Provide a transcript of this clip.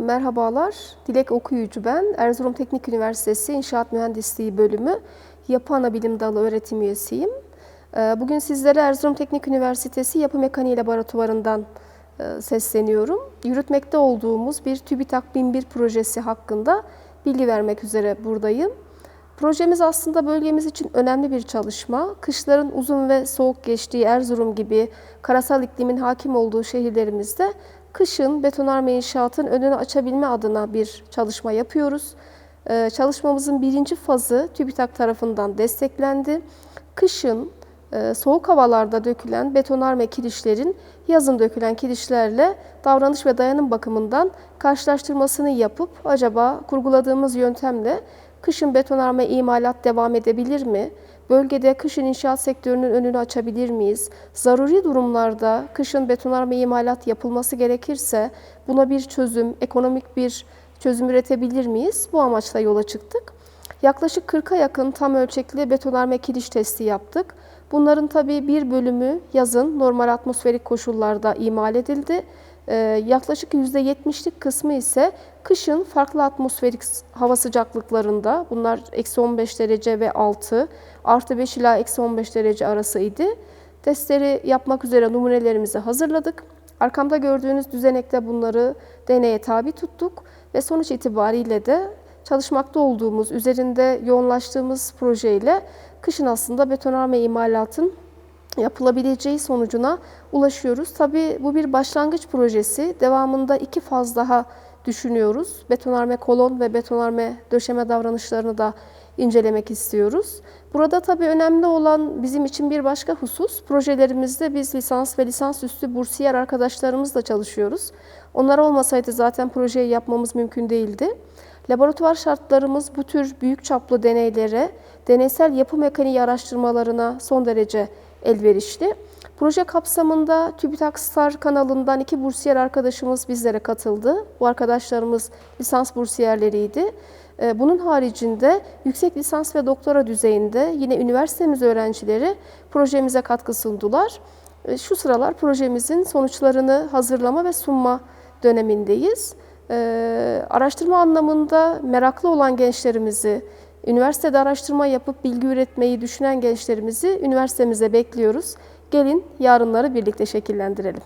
merhabalar. Dilek Okuyucu ben. Erzurum Teknik Üniversitesi İnşaat Mühendisliği Bölümü Yapı Anabilim Dalı öğretim üyesiyim. Ee, Bugün sizlere Erzurum Teknik Üniversitesi Yapı Mekaniği Laboratuvarı'ndan e, sesleniyorum. Yürütmekte olduğumuz bir TÜBİTAK 1001 projesi hakkında bilgi vermek üzere buradayım. Projemiz aslında bölgemiz için önemli bir çalışma. Kışların uzun ve soğuk geçtiği Erzurum gibi karasal iklimin hakim olduğu şehirlerimizde kışın betonarme inşaatın önünü açabilme adına bir çalışma yapıyoruz. Ee, Çalışmamızın birinci fazı TÜBİTAK tarafından desteklendi. Kışın e, soğuk havalarda dökülen betonarme kirişlerin yazın dökülen kirişlerle davranış ve dayanım bakımından karşılaştırmasını yapıp acaba kurguladığımız yöntemle kışın betonarme imalat devam edebilir mi? Bölgede kışın inşaat sektörünün önünü açabilir miyiz? Zaruri durumlarda kışın betonarme imalat yapılması gerekirse buna bir çözüm, ekonomik bir çözüm üretebilir miyiz? Bu amaçla yola çıktık. Yaklaşık 40'a yakın tam ölçekli betonarme kiriş testi yaptık. Bunların tabii bir bölümü yazın normal atmosferik koşullarda imal edildi. Ee, yaklaşık %70'lik kısmı ise kışın farklı atmosferik hava sıcaklıklarında, bunlar eksi 15 derece ve altı, artı 5 ila eksi 15 derece arasıydı. Testleri yapmak üzere numunelerimizi hazırladık. Arkamda gördüğünüz düzenekte bunları deneye tabi tuttuk ve sonuç itibariyle de çalışmakta olduğumuz, üzerinde yoğunlaştığımız projeyle kışın aslında betonarme imalatın yapılabileceği sonucuna ulaşıyoruz. Tabii bu bir başlangıç projesi. Devamında iki faz daha düşünüyoruz. Betonarme kolon ve betonarme döşeme davranışlarını da incelemek istiyoruz. Burada tabii önemli olan bizim için bir başka husus, projelerimizde biz lisans ve lisansüstü bursiyer arkadaşlarımızla çalışıyoruz. Onlar olmasaydı zaten projeyi yapmamız mümkün değildi. Laboratuvar şartlarımız bu tür büyük çaplı deneylere, deneysel yapı mekaniği araştırmalarına son derece elverişli. Proje kapsamında TÜBİTAK Star kanalından iki bursiyer arkadaşımız bizlere katıldı. Bu arkadaşlarımız lisans bursiyerleriydi. Ee, Bunun haricinde yüksek lisans ve doktora düzeyinde yine üniversitemiz öğrencileri projemize katkı sundular. Ee, Şu sıralar projemizin sonuçlarını hazırlama ve sunma dönemindeyiz. Ee, Araştırma anlamında meraklı olan gençlerimizi, üniversitede araştırma yapıp bilgi üretmeyi düşünen gençlerimizi üniversitemize bekliyoruz. Gelin yarınları birlikte şekillendirelim.